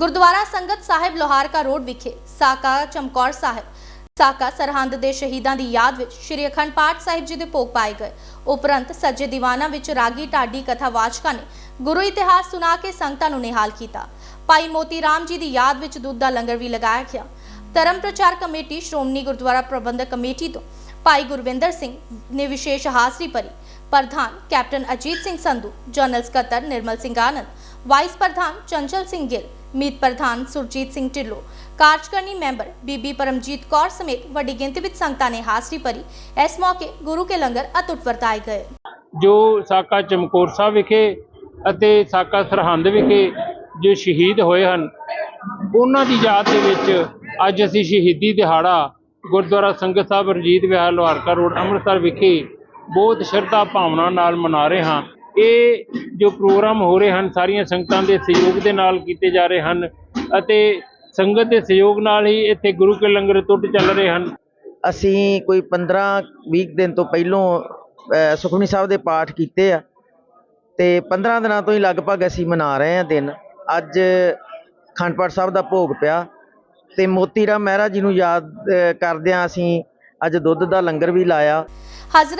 ਗੁਰਦੁਆਰਾ ਸੰਗਤ ਸਾਹਿਬ ਲੋਹਾਰਕਾ ਰੋਡ ਵਿਖੇ ਸਾਕਾ ਚਮਕੌਰ ਸਾਹਿਬ, ਸਾਕਾ ਸਰਹੰਦ ਦੇ ਸ਼ਹੀਦਾਂ ਦੀ ਯਾਦ ਵਿੱਚ ਸ੍ਰੀ ਅਖੰਡ ਪਾਠ ਸਾਹਿਬ ਜੀ ਦੇ ਭੋਗ ਪਾਏ ਗਏ। ਉਪਰੰਤ ਸੱਜੇ ਦੀਵਾਨਾਂ ਵਿੱਚ ਰਾਗੀ ਢਾਡੀ ਕਥਾਵਾਚਕਾਂ ਨੇ ਗੁਰੂ ਇਤਿਹਾਸ ਸੁਣਾ ਕੇ ਸੰਗਤਾਂ ਨੂੰ ਨਿਹਾਲ ਕੀਤਾ। ਭਾਈ ਮੋਤੀ ਰਾਮ ਜੀ ਦੀ ਯਾਦ ਵਿੱਚ ਦੁੱਧ ਦਾ ਲੰਗਰ ਵੀ ਲਗਾਇਆ ਗਿਆ। ਧਰਮ ਪ੍ਰਚਾਰ ਕਮੇਟੀ ਸ਼੍ਰੋਮਣੀ ਗੁਰਦੁਆਰਾ ਪ੍ਰਬੰਧਕ ਕਮੇਟੀ ਤੋਂ ਭਾਈ ਗੁਰਵਿੰਦਰ ਸਿੰਘ ਨੇ ਵਿਸ਼ੇਸ਼ ਹਾਜ਼ਰੀ ਭਰੀ। ਪ੍ਰਧਾਨ ਕੈਪਟਨ ਅਜੀਤ ਸਿੰਘ ਸੰਧੂ, ਜਨਰਲ ਸਕੱਤਰ ਨਿਰਮਲ ਸਿੰਘ ਆਨੰਦ ਵਾਈਸ ਪ੍ਰਧਾਨ ਚੰਚਲ ਸਿੰਘ ਗਿੱਲ ਮੀਤ ਪ੍ਰਧਾਨ ਸੁਰਜੀਤ ਸਿੰਘ ਢਿੱਲੋਂ ਕਾਰਜਕਰਨੀ ਮੈਂਬਰ ਬੀਬੀ ਪਰਮਜੀਤ ਕੌਰ ਸਮੇਤ ਵੱਡੀ ਗਿਣਤੀ ਵਿੱਚ ਸੰਗਤਾਂ ਨੇ ਹਾਜ਼ਰੀ ਭਰੀ ਇਸ ਮੌਕੇ ਗੁਰੂ ਕੇ ਲੰਗਰ ਅਤੁੱਟ ਵਰਤਾਏ ਗਏ ਜੋ ਸਾਕਾ ਚਮਕੌਰ ਸਾਹਿਬ ਵਿਖੇ ਅਤੇ ਸਾਕਾ ਸਰਹੰਦ ਵਿਖੇ ਜੋ ਸ਼ਹੀਦ ਹੋਏ ਹਨ ਉਹਨਾਂ ਦੀ ਯਾਦ ਦੇ ਵਿੱਚ ਅੱਜ ਅਸੀਂ ਸ਼ਹੀਦੀ ਦਿਹਾੜਾ ਗੁਰਦੁਆਰਾ ਸੰਗਤ ਸਾਹਿਬ ਰਣਜੀਤ ਵਿਹਾਰ ਲੋਹਾਰਕਾ ਰੋਡ ਅੰਮ੍ਰਿਤਸਰ ਵਿਖੇ ਬਹੁਤ ਸ਼ਰਧਾ ਭਾਵਨਾ ਨਾਲ ਮਨਾ ਰਹੇ ਹਾਂ ਇਹ ਜੋ ਪ੍ਰੋਗਰਾਮ ਹੋ ਰਹੇ ਹਨ ਸਾਰੀਆਂ ਸੰਗਤਾਂ ਦੇ ਸਹਿਯੋਗ ਦੇ ਨਾਲ ਕੀਤੇ ਜਾ ਰਹੇ ਹਨ ਅਤੇ ਸੰਗਤ ਦੇ ਸਹਿਯੋਗ ਨਾਲ ਹੀ ਇੱਥੇ ਗੁਰੂ ਕੇ ਲੰਗਰ ਟੁੱਟ ਚੱਲ ਰਹੇ ਹਨ। ਅਸੀਂ ਕੋਈ 15 20 ਦਿਨ ਤੋਂ ਪਹਿਲੋਂ ਸੁਖਮਨੀ ਸਾਹਿਬ ਦੇ ਪਾਠ ਕੀਤੇ ਆ ਤੇ 15 ਦਿਨਾਂ ਤੋਂ ਹੀ ਲਗਭਗ ਅਸੀਂ ਮਨਾ ਰਹੇ ਆ ਦਿਨ। ਅੱਜ ਅਖੰਡ ਪਾਠ ਸਾਹਿਬ ਦਾ ਭੋਗ ਪਿਆ ਤੇ ਮੋਤੀ ਰਾਮ ਮਹਿਰਾ ਜੀ ਨੂੰ ਯਾਦ ਕਰਦਿਆਂ ਅਸੀਂ ਅੱਜ ਦੁੱਧ ਦਾ ਲੰਗਰ ਵੀ ਲਾਇਆ। ਹਜ਼ਰਤ